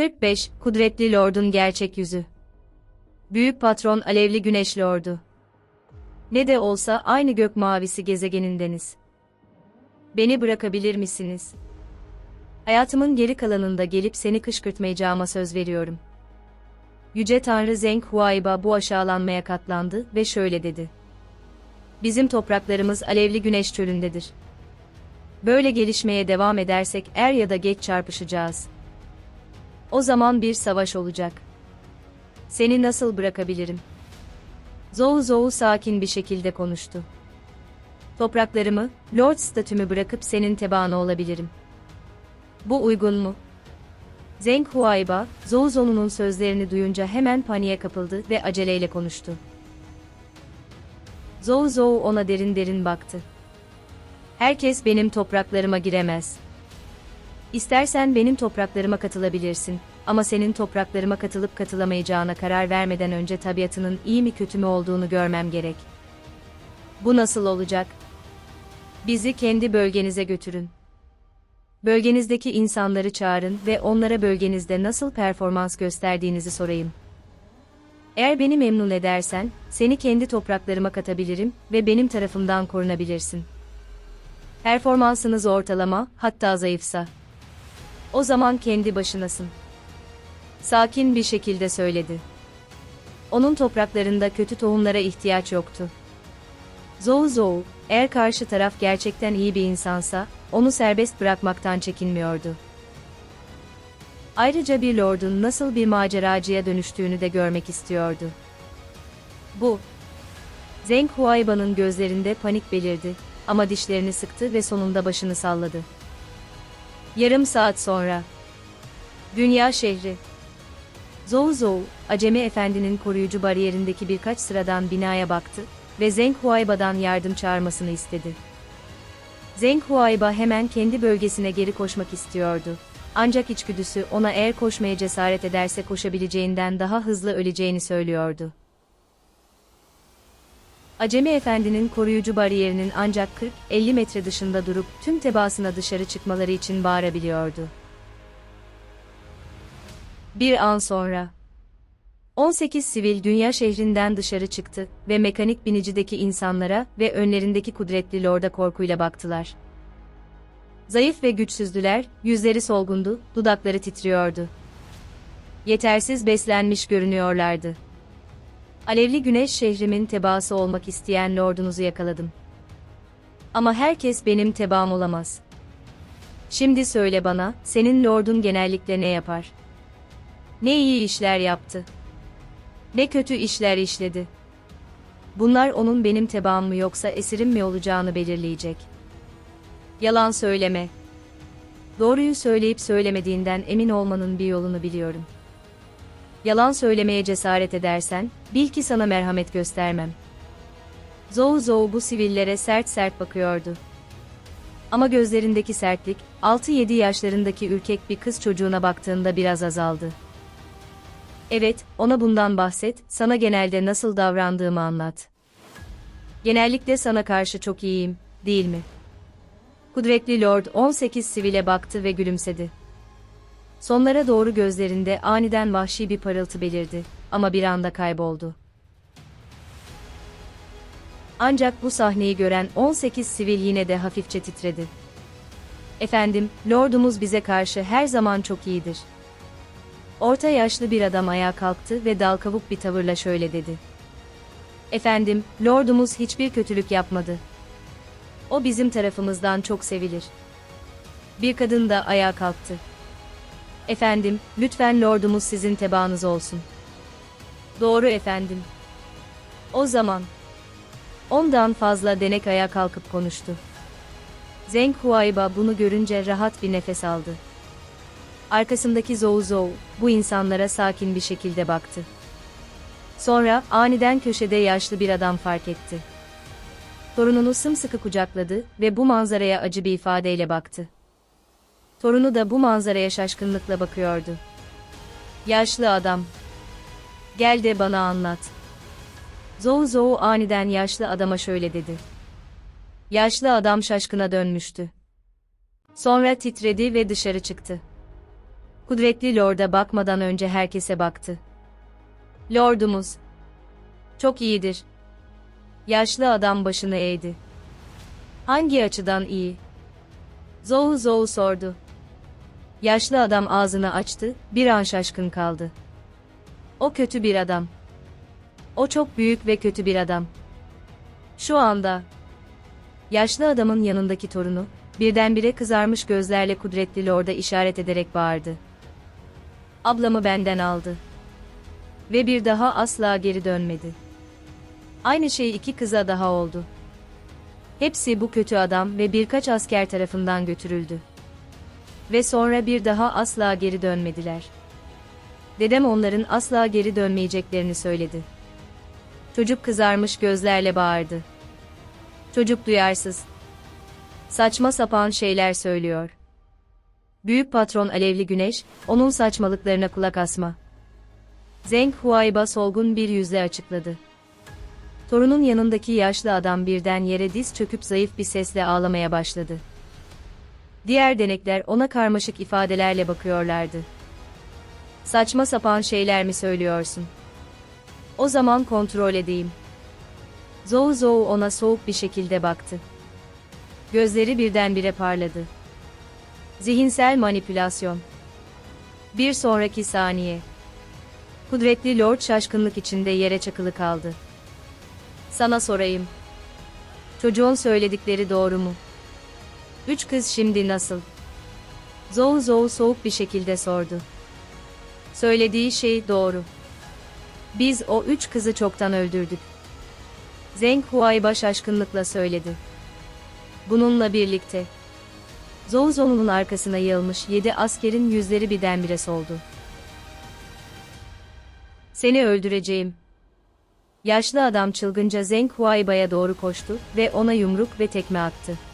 45 Kudretli Lord'un gerçek yüzü. Büyük patron Alevli Güneş Lord'u. Ne de olsa aynı gök mavisi gezegenindeniz. Beni bırakabilir misiniz? Hayatımın geri kalanında gelip seni kışkırtmayacağıma söz veriyorum. Yüce Tanrı Zeng Huayba bu aşağılanmaya katlandı ve şöyle dedi. Bizim topraklarımız alevli güneş çölündedir. Böyle gelişmeye devam edersek er ya da geç çarpışacağız. O zaman bir savaş olacak. Seni nasıl bırakabilirim? Zou Zou sakin bir şekilde konuştu. Topraklarımı, Lord statümü bırakıp senin tebaanı olabilirim. Bu uygun mu? Zeng Huayba, Zou Zou'nun sözlerini duyunca hemen paniğe kapıldı ve aceleyle konuştu. Zou Zou ona derin derin baktı. Herkes benim topraklarıma giremez. İstersen benim topraklarıma katılabilirsin ama senin topraklarıma katılıp katılamayacağına karar vermeden önce tabiatının iyi mi kötü mü olduğunu görmem gerek. Bu nasıl olacak? Bizi kendi bölgenize götürün. Bölgenizdeki insanları çağırın ve onlara bölgenizde nasıl performans gösterdiğinizi sorayım. Eğer beni memnun edersen, seni kendi topraklarıma katabilirim ve benim tarafımdan korunabilirsin. Performansınız ortalama, hatta zayıfsa. O zaman kendi başınasın. Sakin bir şekilde söyledi. Onun topraklarında kötü tohumlara ihtiyaç yoktu. Zou Zou, eğer karşı taraf gerçekten iyi bir insansa, onu serbest bırakmaktan çekinmiyordu. Ayrıca bir lordun nasıl bir maceracıya dönüştüğünü de görmek istiyordu. Bu. Zeng Huaiba'nın gözlerinde panik belirdi ama dişlerini sıktı ve sonunda başını salladı. Yarım saat sonra. Dünya şehri. Zou Zou, Acemi Efendi'nin koruyucu bariyerindeki birkaç sıradan binaya baktı ve Zeng Huaiba'dan yardım çağırmasını istedi. Zeng Huaiba hemen kendi bölgesine geri koşmak istiyordu. Ancak içgüdüsü ona eğer koşmaya cesaret ederse koşabileceğinden daha hızlı öleceğini söylüyordu. Acemi Efendi'nin koruyucu bariyerinin ancak 40-50 metre dışında durup tüm tebaasına dışarı çıkmaları için bağırabiliyordu. Bir an sonra 18 sivil dünya şehrinden dışarı çıktı ve mekanik binicideki insanlara ve önlerindeki kudretli lorda korkuyla baktılar. Zayıf ve güçsüzdüler, yüzleri solgundu, dudakları titriyordu. Yetersiz beslenmiş görünüyorlardı. Alevli güneş şehrimin tebaası olmak isteyen lordunuzu yakaladım. Ama herkes benim tebaam olamaz. Şimdi söyle bana, senin lordun genellikle ne yapar? Ne iyi işler yaptı? Ne kötü işler işledi? Bunlar onun benim tebaam mı yoksa esirim mi olacağını belirleyecek. Yalan söyleme. Doğruyu söyleyip söylemediğinden emin olmanın bir yolunu biliyorum. Yalan söylemeye cesaret edersen, bil ki sana merhamet göstermem. Zou Zou bu sivillere sert sert bakıyordu. Ama gözlerindeki sertlik, 6-7 yaşlarındaki ürkek bir kız çocuğuna baktığında biraz azaldı. Evet, ona bundan bahset, sana genelde nasıl davrandığımı anlat. Genellikle sana karşı çok iyiyim, değil mi? Kudretli Lord 18 sivile baktı ve gülümsedi. Sonlara doğru gözlerinde aniden vahşi bir parıltı belirdi ama bir anda kayboldu. Ancak bu sahneyi gören 18 sivil yine de hafifçe titredi. Efendim, lordumuz bize karşı her zaman çok iyidir. Orta yaşlı bir adam ayağa kalktı ve dal kavuk bir tavırla şöyle dedi. Efendim, lordumuz hiçbir kötülük yapmadı. O bizim tarafımızdan çok sevilir. Bir kadın da ayağa kalktı. Efendim, lütfen lordumuz sizin tebaanız olsun. Doğru efendim. O zaman. Ondan fazla denek ayağa kalkıp konuştu. Zeng Huayba bunu görünce rahat bir nefes aldı. Arkasındaki Zou Zou, bu insanlara sakin bir şekilde baktı. Sonra, aniden köşede yaşlı bir adam fark etti. Torununu sımsıkı kucakladı ve bu manzaraya acı bir ifadeyle baktı. Torunu da bu manzaraya şaşkınlıkla bakıyordu. Yaşlı adam. Gel de bana anlat. Zou Zou aniden yaşlı adama şöyle dedi. Yaşlı adam şaşkına dönmüştü. Sonra titredi ve dışarı çıktı. Kudretli Lord'a bakmadan önce herkese baktı. Lordumuz. Çok iyidir. Yaşlı adam başını eğdi. Hangi açıdan iyi? Zou Zou sordu. Yaşlı adam ağzını açtı, bir an şaşkın kaldı. O kötü bir adam. O çok büyük ve kötü bir adam. Şu anda yaşlı adamın yanındaki torunu birdenbire kızarmış gözlerle kudretli lorda işaret ederek bağırdı. Ablamı benden aldı. Ve bir daha asla geri dönmedi. Aynı şey iki kıza daha oldu. Hepsi bu kötü adam ve birkaç asker tarafından götürüldü. Ve sonra bir daha asla geri dönmediler. Dedem onların asla geri dönmeyeceklerini söyledi. Çocuk kızarmış gözlerle bağırdı. Çocuk duyarsız. Saçma sapan şeyler söylüyor. Büyük patron Alevli Güneş, onun saçmalıklarına kulak asma. Zeng Huayba solgun bir yüzle açıkladı. Torunun yanındaki yaşlı adam birden yere diz çöküp zayıf bir sesle ağlamaya başladı. Diğer denekler ona karmaşık ifadelerle bakıyorlardı. Saçma sapan şeyler mi söylüyorsun? O zaman kontrol edeyim. Zou Zou ona soğuk bir şekilde baktı. Gözleri birdenbire parladı. Zihinsel manipülasyon. Bir sonraki saniye. Kudretli Lord şaşkınlık içinde yere çakılı kaldı. Sana sorayım. Çocuğun söyledikleri doğru mu? Üç kız şimdi nasıl? Zou Zou soğuk bir şekilde sordu. Söylediği şey doğru. Biz o üç kızı çoktan öldürdük. Zeng Huayba şaşkınlıkla söyledi. Bununla birlikte, Zou Zou'nun arkasına yığılmış yedi askerin yüzleri birdenbire soldu. Seni öldüreceğim. Yaşlı adam çılgınca Zeng Huayba'ya doğru koştu ve ona yumruk ve tekme attı.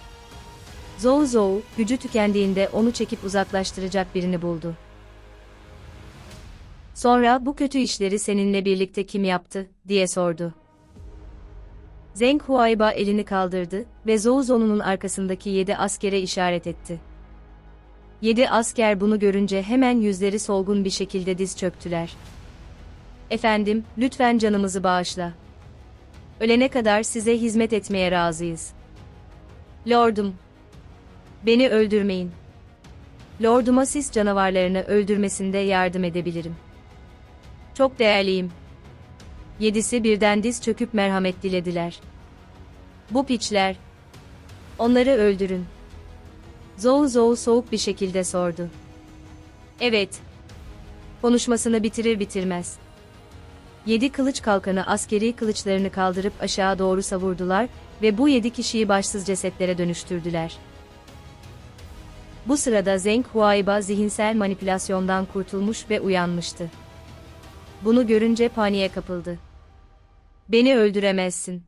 Zou Zou, gücü tükendiğinde onu çekip uzaklaştıracak birini buldu. Sonra bu kötü işleri seninle birlikte kim yaptı, diye sordu. Zeng Huayba elini kaldırdı ve Zou Zou'nun arkasındaki yedi askere işaret etti. Yedi asker bunu görünce hemen yüzleri solgun bir şekilde diz çöktüler. Efendim, lütfen canımızı bağışla. Ölene kadar size hizmet etmeye razıyız. Lordum, beni öldürmeyin. Lorduma siz canavarlarını öldürmesinde yardım edebilirim. Çok değerliyim. Yedisi birden diz çöküp merhamet dilediler. Bu piçler. Onları öldürün. Zou Zou soğuk bir şekilde sordu. Evet. Konuşmasını bitirir bitirmez. Yedi kılıç kalkanı askeri kılıçlarını kaldırıp aşağı doğru savurdular ve bu yedi kişiyi başsız cesetlere dönüştürdüler. Bu sırada Zeng Huayba zihinsel manipülasyondan kurtulmuş ve uyanmıştı. Bunu görünce paniğe kapıldı. Beni öldüremezsin.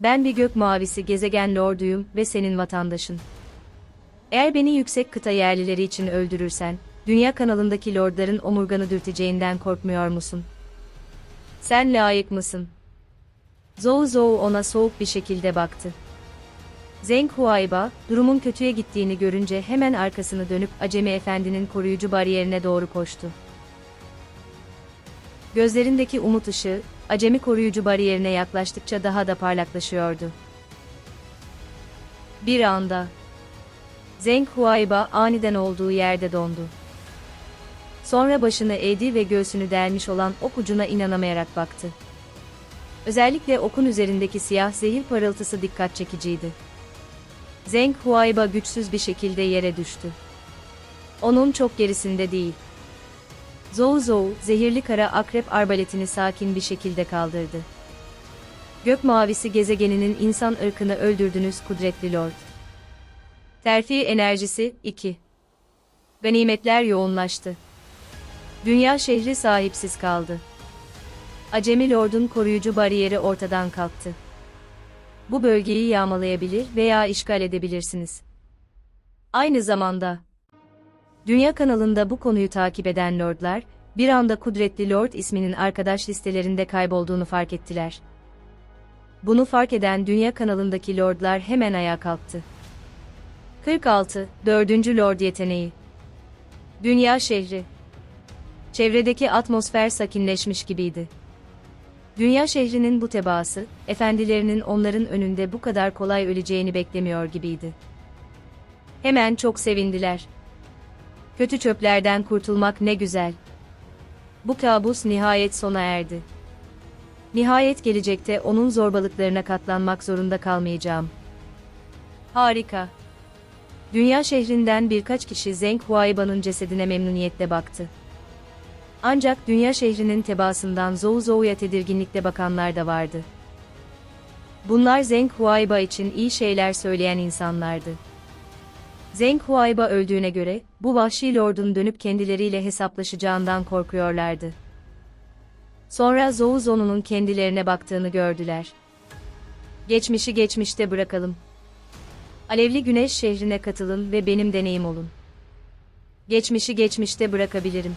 Ben bir gök mavisi gezegen lorduyum ve senin vatandaşın. Eğer beni yüksek kıta yerlileri için öldürürsen, dünya kanalındaki lordların omurganı dürteceğinden korkmuyor musun? Sen layık mısın? Zou Zou ona soğuk bir şekilde baktı. Zeng Huayba, durumun kötüye gittiğini görünce hemen arkasını dönüp Acemi Efendi'nin koruyucu bariyerine doğru koştu. Gözlerindeki umut ışığı, acemi koruyucu bariyerine yaklaştıkça daha da parlaklaşıyordu. Bir anda, Zeng Huayba aniden olduğu yerde dondu. Sonra başını eğdi ve göğsünü delmiş olan ok ucuna inanamayarak baktı. Özellikle okun üzerindeki siyah zehir parıltısı dikkat çekiciydi. Zeng Huayba güçsüz bir şekilde yere düştü. Onun çok gerisinde değil. Zou Zou, zehirli kara akrep arbaletini sakin bir şekilde kaldırdı. Gök mavisi gezegeninin insan ırkını öldürdünüz kudretli lord. Terfi enerjisi 2. Ganimetler yoğunlaştı. Dünya şehri sahipsiz kaldı. Acemi Lord'un koruyucu bariyeri ortadan kalktı. Bu bölgeyi yağmalayabilir veya işgal edebilirsiniz. Aynı zamanda, Dünya kanalında bu konuyu takip eden lordlar, bir anda Kudretli Lord isminin arkadaş listelerinde kaybolduğunu fark ettiler. Bunu fark eden Dünya kanalındaki lordlar hemen ayağa kalktı. 46. 4. Lord yeteneği Dünya şehri. Çevredeki atmosfer sakinleşmiş gibiydi. Dünya şehrinin bu tebaası, efendilerinin onların önünde bu kadar kolay öleceğini beklemiyor gibiydi. Hemen çok sevindiler. Kötü çöplerden kurtulmak ne güzel. Bu kabus nihayet sona erdi. Nihayet gelecekte onun zorbalıklarına katlanmak zorunda kalmayacağım. Harika. Dünya şehrinden birkaç kişi Zeng Huaiba'nın cesedine memnuniyetle baktı. Ancak dünya şehrinin tebaasından Zhou Zhou'ya tedirginlikle bakanlar da vardı. Bunlar Zeng Huaiba için iyi şeyler söyleyen insanlardı. Zeng Huaiba öldüğüne göre, bu vahşi lordun dönüp kendileriyle hesaplaşacağından korkuyorlardı. Sonra Zhou Zhou'nun kendilerine baktığını gördüler. Geçmişi geçmişte bırakalım. Alevli Güneş şehrine katılın ve benim deneyim olun. Geçmişi geçmişte bırakabilirim.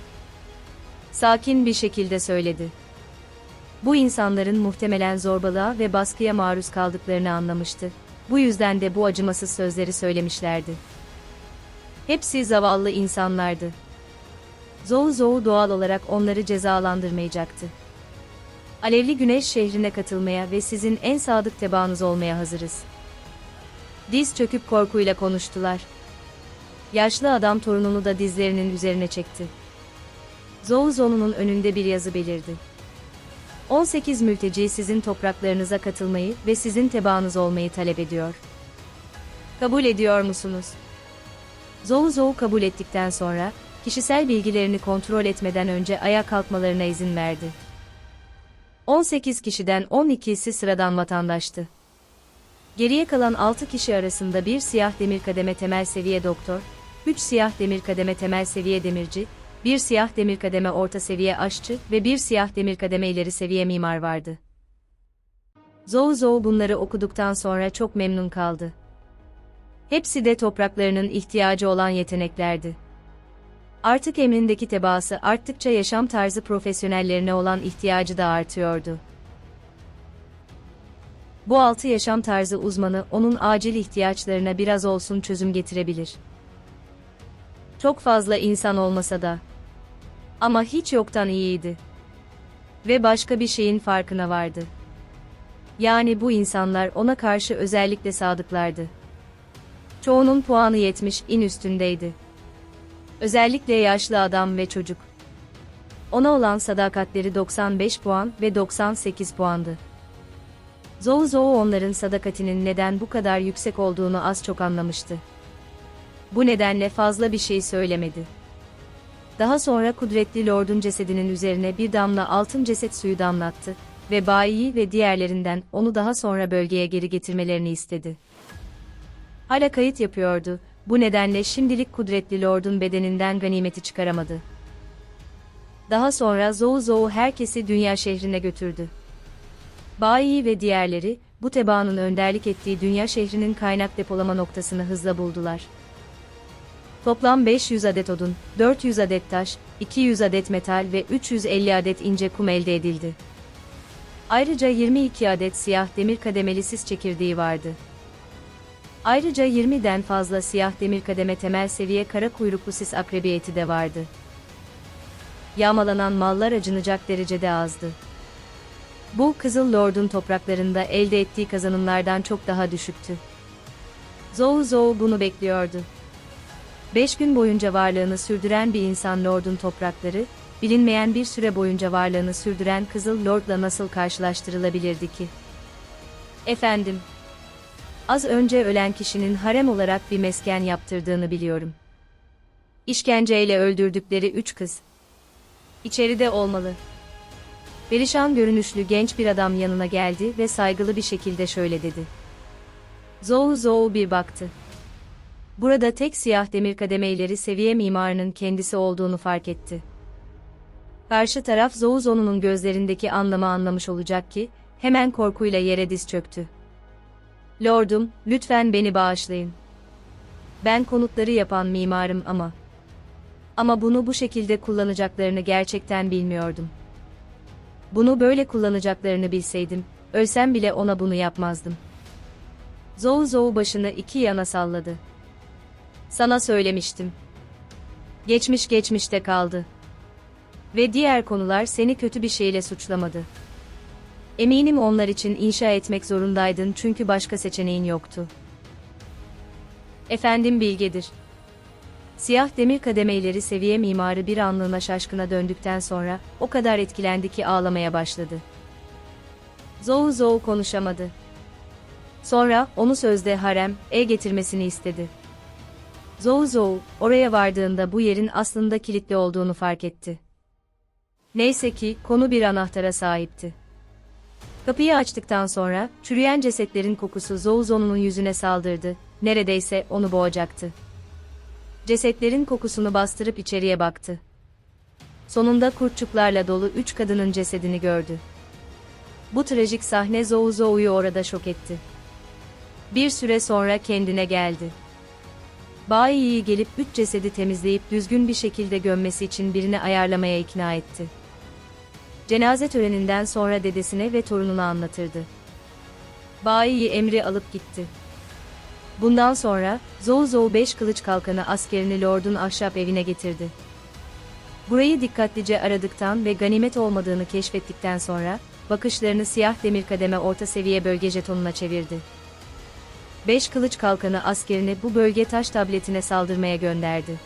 Sakin bir şekilde söyledi. Bu insanların muhtemelen zorbalığa ve baskıya maruz kaldıklarını anlamıştı. Bu yüzden de bu acımasız sözleri söylemişlerdi. Hepsi zavallı insanlardı. Zhou Zhou doğal olarak onları cezalandırmayacaktı. Alevli Güneş şehrine katılmaya ve sizin en sadık tebaanız olmaya hazırız. Diz çöküp korkuyla konuştular. Yaşlı adam torununu da dizlerinin üzerine çekti. Zhou Zhou'nun önünde bir yazı belirdi. 18 mülteci sizin topraklarınıza katılmayı ve sizin tebaanız olmayı talep ediyor. Kabul ediyor musunuz? Zhou kabul ettikten sonra, kişisel bilgilerini kontrol etmeden önce ayağa kalkmalarına izin verdi. 18 kişiden 12'si sıradan vatandaştı. Geriye kalan 6 kişi arasında bir siyah demir kademe temel seviye doktor, 3 siyah demir kademe temel seviye demirci, bir siyah demir kademe orta seviye aşçı ve bir siyah demir kademe ileri seviye mimar vardı. Zhou Zhou bunları okuduktan sonra çok memnun kaldı. Hepsi de topraklarının ihtiyacı olan yeteneklerdi. Artık emrindeki tebaası arttıkça yaşam tarzı profesyonellerine olan ihtiyacı da artıyordu. Bu altı yaşam tarzı uzmanı onun acil ihtiyaçlarına biraz olsun çözüm getirebilir. Çok fazla insan olmasa da. Ama hiç yoktan iyiydi. Ve başka bir şeyin farkına vardı. Yani bu insanlar ona karşı özellikle sadıklardı. Çoğunun puanı 70 in üstündeydi. Özellikle yaşlı adam ve çocuk. Ona olan sadakatleri 95 puan ve 98 puandı. Zhou Zhou onların sadakatinin neden bu kadar yüksek olduğunu az çok anlamıştı. Bu nedenle fazla bir şey söylemedi. Daha sonra kudretli lordun cesedinin üzerine bir damla altın ceset suyu damlattı ve bayiyi ve diğerlerinden onu daha sonra bölgeye geri getirmelerini istedi. Hala kayıt yapıyordu, bu nedenle şimdilik kudretli lordun bedeninden ganimeti çıkaramadı. Daha sonra Zhou Zhou herkesi dünya şehrine götürdü. Bayi ve diğerleri, bu tebaanın önderlik ettiği dünya şehrinin kaynak depolama noktasını hızla buldular. Toplam 500 adet odun, 400 adet taş, 200 adet metal ve 350 adet ince kum elde edildi. Ayrıca 22 adet siyah demir kademeli sis çekirdeği vardı. Ayrıca 20'den fazla siyah demir kademe temel seviye kara kuyruklu sis akrebi eti de vardı. Yağmalanan mallar acınacak derecede azdı. Bu, Kızıl Lord'un topraklarında elde ettiği kazanımlardan çok daha düşüktü. Zhou Zhou bunu bekliyordu. Beş gün boyunca varlığını sürdüren bir insan Lord'un toprakları, bilinmeyen bir süre boyunca varlığını sürdüren Kızıl Lord'la nasıl karşılaştırılabilirdi ki? Efendim, az önce ölen kişinin harem olarak bir mesken yaptırdığını biliyorum. İşkenceyle öldürdükleri üç kız. İçeride olmalı. Perişan görünüşlü genç bir adam yanına geldi ve saygılı bir şekilde şöyle dedi. Zhou Zhou bir baktı. Burada tek siyah demir kademeyleri seviye mimarının kendisi olduğunu fark etti. Karşı taraf Zhou Zhou'nun gözlerindeki anlamı anlamış olacak ki, hemen korkuyla yere diz çöktü. Lordum, lütfen beni bağışlayın. Ben konutları yapan mimarım ama... Ama bunu bu şekilde kullanacaklarını gerçekten bilmiyordum. Bunu böyle kullanacaklarını bilseydim, ölsem bile ona bunu yapmazdım. Zhou Zhou başını iki yana salladı. Sana söylemiştim. Geçmiş geçmişte kaldı. Ve diğer konular seni kötü bir şeyle suçlamadı. Eminim onlar için inşa etmek zorundaydın çünkü başka seçeneğin yoktu. Efendim bilgedir. Siyah demir kademeyleri seviye mimarı bir anlığına şaşkına döndükten sonra o kadar etkilendi ki ağlamaya başladı. Zou Zou konuşamadı. Sonra onu sözde harem, e getirmesini istedi. Zou Zou, oraya vardığında bu yerin aslında kilitli olduğunu fark etti. Neyse ki konu bir anahtara sahipti. Kapıyı açtıktan sonra çürüyen cesetlerin kokusu Zou Zou'nun yüzüne saldırdı, neredeyse onu boğacaktı. Cesetlerin kokusunu bastırıp içeriye baktı. Sonunda kurtçuklarla dolu üç kadının cesedini gördü. Bu trajik sahne Zou Zou'yu orada şok etti. Bir süre sonra kendine geldi. Bayi'yi gelip üç cesedi temizleyip düzgün bir şekilde gömmesi için birini ayarlamaya ikna etti. Cenaze töreninden sonra dedesine ve torununa anlatırdı. Bayi'yi emri alıp gitti. Bundan sonra, Zou Zou beş kılıç kalkanı askerini Lord'un ahşap evine getirdi. Burayı dikkatlice aradıktan ve ganimet olmadığını keşfettikten sonra, bakışlarını siyah demir kademe orta seviye bölge jetonuna çevirdi. Beş kılıç kalkanı askerini bu bölge taş tabletine saldırmaya gönderdi.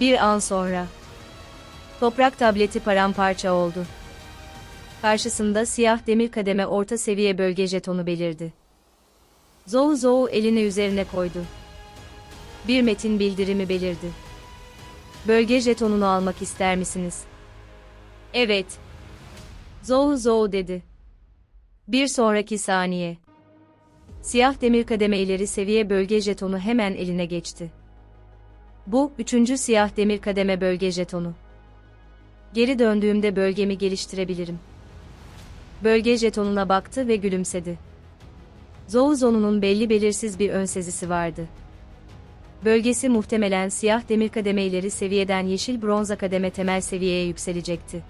Bir an sonra, toprak tableti paramparça oldu. Karşısında siyah demir kademe orta seviye bölge jetonu belirdi. Zou Zou elini üzerine koydu. Bir metin bildirimi belirdi. Bölge jetonunu almak ister misiniz? Evet. Zou Zou dedi. Bir sonraki saniye. Siyah demir kademe ileri seviye bölge jetonu hemen eline geçti. Bu, üçüncü siyah demir kademe bölge jetonu. Geri döndüğümde bölgemi geliştirebilirim. Bölge jetonuna baktı ve gülümsedi. Zouzo'nun belli belirsiz bir ön sezisi vardı. Bölgesi muhtemelen siyah demir kademeyleri seviyeden yeşil bronza kademe temel seviyeye yükselecekti.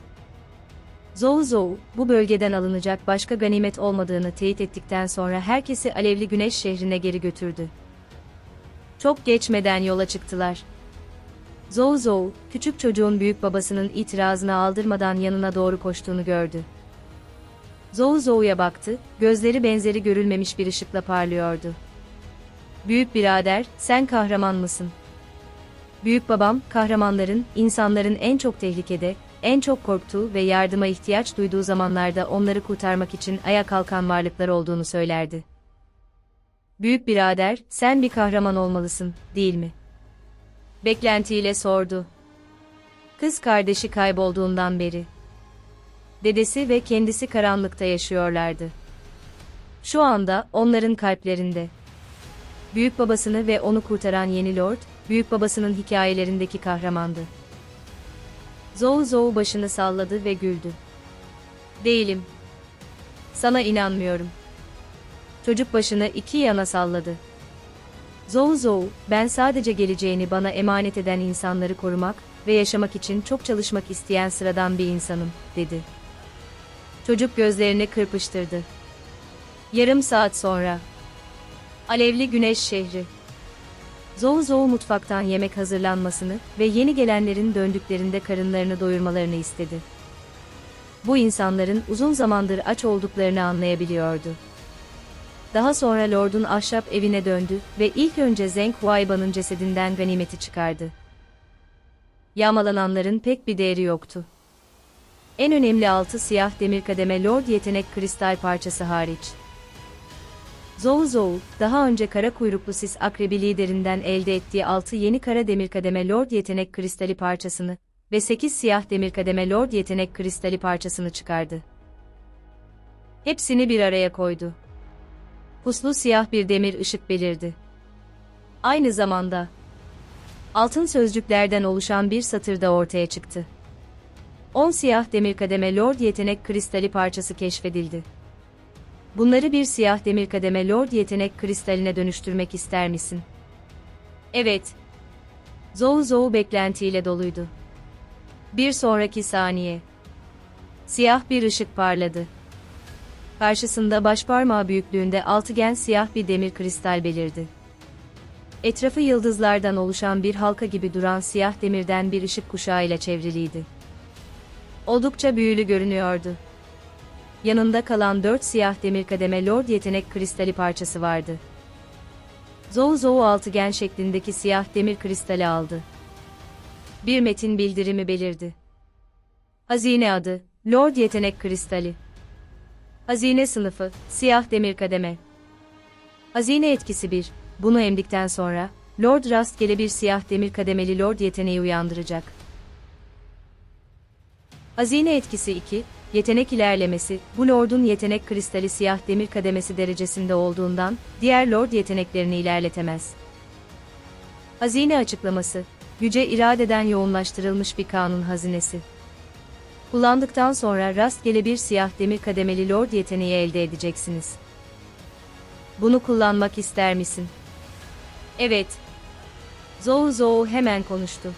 Zouzou, bu bölgeden alınacak başka ganimet olmadığını teyit ettikten sonra herkesi Alevli Güneş şehrine geri götürdü. Çok geçmeden yola çıktılar. Zouzou, küçük çocuğun büyük babasının itirazını aldırmadan yanına doğru koştuğunu gördü. Zou Zou'ya baktı, gözleri benzeri görülmemiş bir ışıkla parlıyordu. Büyük birader, sen kahraman mısın? Büyük babam, kahramanların, insanların en çok tehlikede, en çok korktuğu ve yardıma ihtiyaç duyduğu zamanlarda onları kurtarmak için ayağa kalkan varlıklar olduğunu söylerdi. Büyük birader, sen bir kahraman olmalısın, değil mi? Beklentiyle sordu. Kız kardeşi kaybolduğundan beri dedesi ve kendisi karanlıkta yaşıyorlardı. Şu anda onların kalplerinde. Büyük babasını ve onu kurtaran yeni lord, büyük babasının hikayelerindeki kahramandı. Zou Zou başını salladı ve güldü. Değilim. Sana inanmıyorum. Çocuk başını iki yana salladı. Zou Zou, ben sadece geleceğini bana emanet eden insanları korumak ve yaşamak için çok çalışmak isteyen sıradan bir insanım, dedi. Çocuk gözlerini kırpıştırdı. Yarım saat sonra. Alevli Güneş Şehri. Zou Zou mutfaktan yemek hazırlanmasını ve yeni gelenlerin döndüklerinde karınlarını doyurmalarını istedi. Bu insanların uzun zamandır aç olduklarını anlayabiliyordu. Daha sonra Lord'un ahşap evine döndü ve ilk önce Zeng Huaiba'nın cesedinden ganimeti çıkardı. Yağmalananların pek bir değeri yoktu. En önemli altı siyah demir kademe Lord yetenek kristal parçası hariç. Zou Zou, daha önce kara kuyruklu sis akrebi liderinden elde ettiği altı yeni kara demir kademe Lord yetenek kristali parçasını ve sekiz siyah demir kademe Lord yetenek kristali parçasını çıkardı. Hepsini bir araya koydu. Puslu siyah bir demir ışık belirdi. Aynı zamanda, altın sözcüklerden oluşan bir satır da ortaya çıktı. 10 siyah demir kademe Lord yetenek kristali parçası keşfedildi. Bunları bir siyah demir kademe Lord yetenek kristaline dönüştürmek ister misin? Evet. Zou Zou beklentiyle doluydu. Bir sonraki saniye. Siyah bir ışık parladı. Karşısında başparmağı büyüklüğünde altıgen siyah bir demir kristal belirdi. Etrafı yıldızlardan oluşan bir halka gibi duran siyah demirden bir ışık kuşağıyla çevriliydi. Oldukça büyülü görünüyordu. Yanında kalan dört siyah demir kademe Lord yetenek kristali parçası vardı. Zou Zou altıgen şeklindeki siyah demir kristali aldı. Bir metin bildirimi belirdi. Hazine adı, Lord yetenek kristali. Hazine sınıfı, siyah demir kademe. Hazine etkisi 1. Bunu emdikten sonra, Lord rastgele bir siyah demir kademeli Lord yeteneği uyandıracak. Hazine etkisi 2. Yetenek ilerlemesi, bu Lord'un yetenek kristali siyah demir kademesi derecesinde olduğundan, diğer Lord yeteneklerini ilerletemez. Hazine açıklaması, güce iradeden yoğunlaştırılmış bir kanun hazinesi. Kullandıktan sonra rastgele bir siyah demir kademeli Lord yeteneği elde edeceksiniz. Bunu kullanmak ister misin? Evet. Zou Zou hemen konuştu.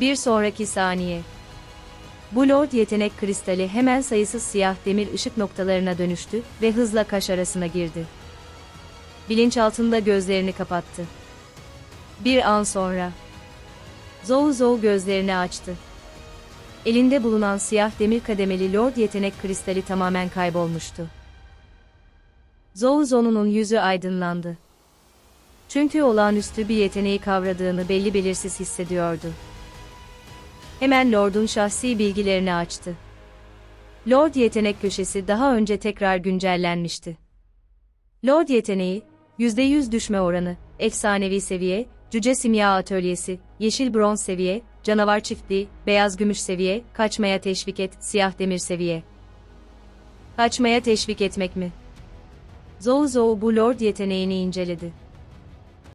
Bir sonraki saniye. Bu Lord yetenek kristali hemen sayısız siyah demir ışık noktalarına dönüştü ve hızla kaş arasına girdi. Bilinçaltında gözlerini kapattı. Bir an sonra. Zou Zou gözlerini açtı. Elinde bulunan siyah demir kademeli Lord yetenek kristali tamamen kaybolmuştu. Zou Zou'nun yüzü aydınlandı. Çünkü olağanüstü bir yeteneği kavradığını belli belirsiz hissediyordu. Hemen Lord'un şahsi bilgilerini açtı. Lord yetenek köşesi daha önce tekrar güncellenmişti. Lord yeteneği, %100 düşme oranı, efsanevi seviye, cüce simya atölyesi, yeşil bronz seviye, canavar çiftliği, beyaz gümüş seviye, kaçmaya teşvik et, siyah demir seviye. Kaçmaya teşvik etmek mi? Zou Zou bu Lord yeteneğini inceledi.